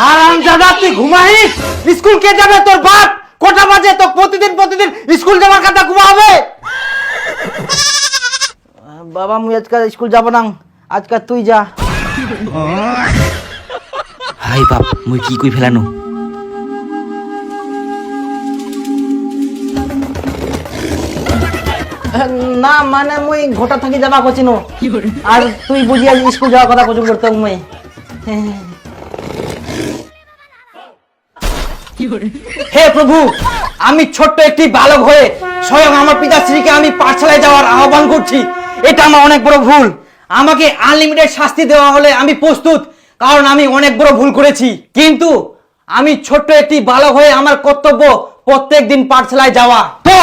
হারাম দাদা তুই ঘুমাইস? স্কুল কে যাবে তোর বাপ? কটা বাজে? তো প্রতিদিন প্রতিদিন স্কুল যাওয়ার কথা ঘুমাবে? বাবা মুই আজকাল স্কুল যাব না। আজকাল তুই যা। হাই বাপ মুই কি কই ফেলানো? না মানে মুই ঘটা থাকি যাবা কচিনো। আর তুই বুঝি আজ স্কুল যাওয়ার কথা কচু করতে মুই। হে প্রভু, আমি ছোট্ট একটি বালক হয়ে স্বয়ং আমার পিতাশ্রীকে আমি পাঠশালায় যাওয়ার আহ্বান করছি। এটা আমার অনেক বড় ভুল। আমাকে আনলিমিটেড শাস্তি দেওয়া হলে আমি প্রস্তুত, কারণ আমি অনেক বড় ভুল করেছি। কিন্তু আমি ছোট্ট একটি বালক হয়ে আমার কর্তব্য প্রত্যেক দিন পাঠশালায় যাওয়া। তো,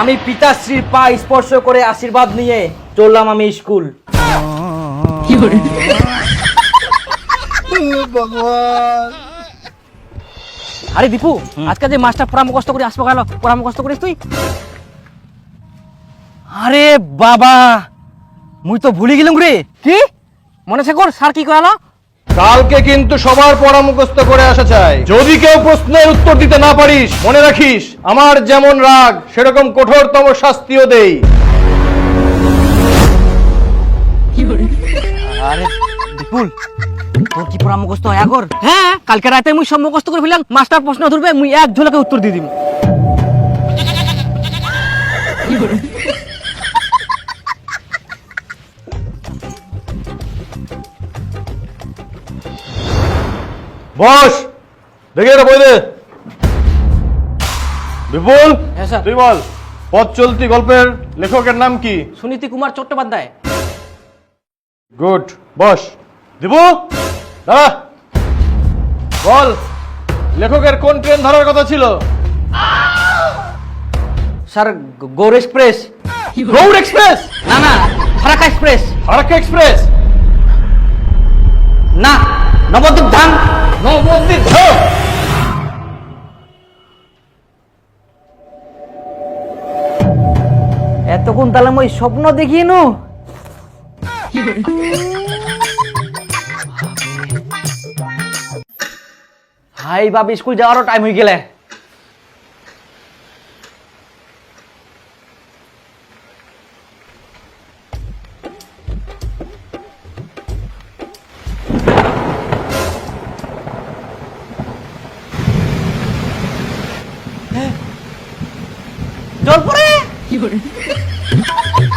আমি পিতাশ্রীর পা স্পর্শ করে আশীর্বাদ নিয়ে চললাম আমি স্কুল। আরে দীপু আজকে যে মাস্টার পরামর্শ করে আসব গেল পরামর্শ করিস তুই? আরে বাবা মুই তো ভুলে গেলাম রে। কি? মনে আছে কর স্যার কি করালো কালকে কিন্তু সবার পড়া মুখস্থ করে আসা চাই। যদি কেউ প্রশ্নের উত্তর দিতে না পারিস মনে রাখিস আমার যেমন রাগ সেরকম কঠোরতম শাস্তিও দেই। আরে বিপুল তোর কি পড়া মুখস্থ হয় আগর? হ্যাঁ কালকে রাতে মুই সব মুখস্থ করে ফেলাম মাস্টার প্রশ্ন ধরবে মুই এক ঝলকে উত্তর দিয়ে দিম। বস দেখে এটা বই দে বিপুল হ্যাঁ, স্যার। তুই বল পথ চলতি গল্পের লেখকের নাম কি? সুনীতি কুমার চট্টোপাধ্যায়। Good boss. দিবু দাঁড়া। বল লেখকের কোন ট্রেন ধরার কথা ছিল? Sir Gour express. Gour express? না না ফারাক্কা এক্সপ্রেস। ফারাক্কা এক্সপ্রেস? না নবদ্বীপ ধাম। নবদ্বীপ ধাম। এতক্ষণ তাহলে মই স্বপ্ন দেখিয়ে নো। হাই বাপ স্কুল যাওয়ারও টাইম হয়ে গেলে।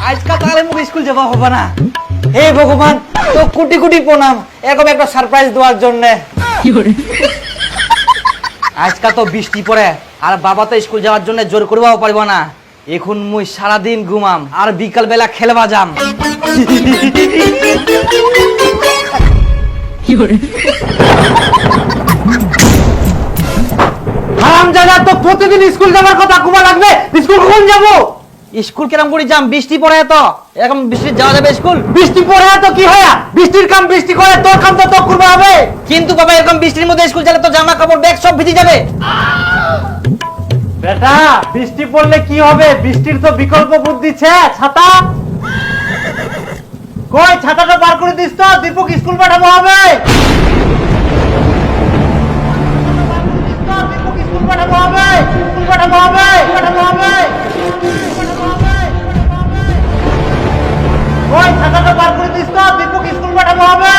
আজকাল তাহলে মুখ স্কুল যাওয়া হবে না। হে ভগবান তো কোটি কোটি প্রণাম। এরকম একটা সারপ্রাইজ দেওয়ার জন্য। আজকাল তো বৃষ্টি পড়ে আর বাবা তো স্কুল যাওয়ার জন্য জোর করবাও পারব না। এখন মুই সারাদিন ঘুমাম আর বিকাল বেলা খেলবা যাম হারাম জানা তো প্রতিদিন স্কুল যাওয়ার কথা ঘুমা লাগবে? স্কুল কখন যাব? স্কুল কেরম করে যাম বৃষ্টি পড়ে তো এরকম বৃষ্টি যাওয়া যাবে স্কুল? বৃষ্টি পড়ে তো কি হয়? বৃষ্টির কাম বৃষ্টি করে তোর কাম তো তোর করবে হবে। কিন্তু বাবা এরকম বৃষ্টির মধ্যে স্কুল গেলে তো জামা কাপড় ব্যাগ সব ভিজে যাবে। বেটা বৃষ্টি পড়লে কি হবে? বৃষ্টির তো বিকল্প বুদ্ধি ছাতা। কই ছাতাটা বার করে দিস তো দীপক স্কুল পাঠাবো হবে। স্কুল পাঠাবো হবে স্কুল পাঠাবো হবে পাঠাবো তো দীপক স্কুল পাঠাবো হবে।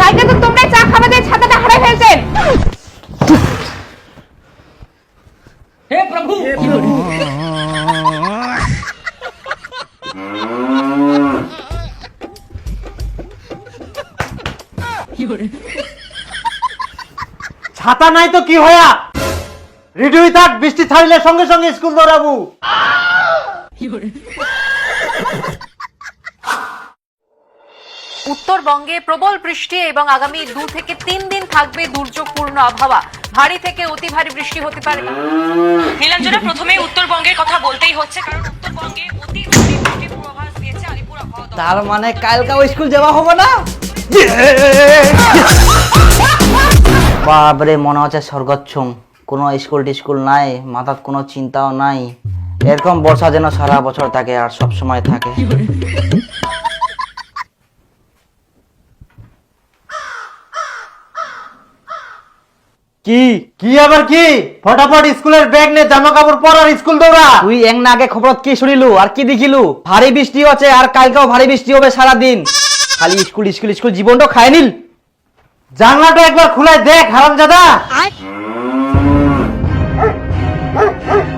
কালকে তো তোমরা চা খাবে দিয়ে ছাতাটা হারাই ফেলছেন হে প্রভু! ছাতা নাই তো কি হয়া? রেডি থাক বৃষ্টি ছাড়লে সঙ্গে সঙ্গে স্কুল দৌড়াবো। উত্তরবঙ্গে প্রবল বৃষ্টি এবং আগামী দু থেকে তিন দিন থাকবে দুর্যোগপূর্ণ আবহাওয়া। ভারী থেকে অতি ভারী বৃষ্টি হতে পারে নীলাঞ্জনা প্রথমে উত্তরবঙ্গের কথা বলতেই হচ্ছে কারণ উত্তরবঙ্গে অতি ভারী বৃষ্টির পূর্বাভাস দিয়েছে আলিপুর আবহাওয়া দপ্তর। তার মানে কালকাও স্কুল যাওয়া হবে না? বাপরে মনে হচ্ছে স্বর্গচ্ছম। কোনো স্কুল টিস্কুল নাই মাথার কোনো চিন্তাও নাই। এরকম বর্ষা যেন সারা বছর থাকে আর সব সময় থাকে। কি? কি আবার কি? ফটাফট স্কুলের ব্যাগ নে জামা কাপড় পর আর স্কুল দৌড়া। তুই এক না আগে খবরত কি শুনিলু? আর কি দেখিলু? ভারী বৃষ্টি আছে আর কালকেও ভারী বৃষ্টি হবে সারা দিন খালি স্কুল স্কুল স্কুল জীবনটা খায় নিল। জানলাটা একবার খুলে দেখ হারাম দাদা Hurt! Hurt!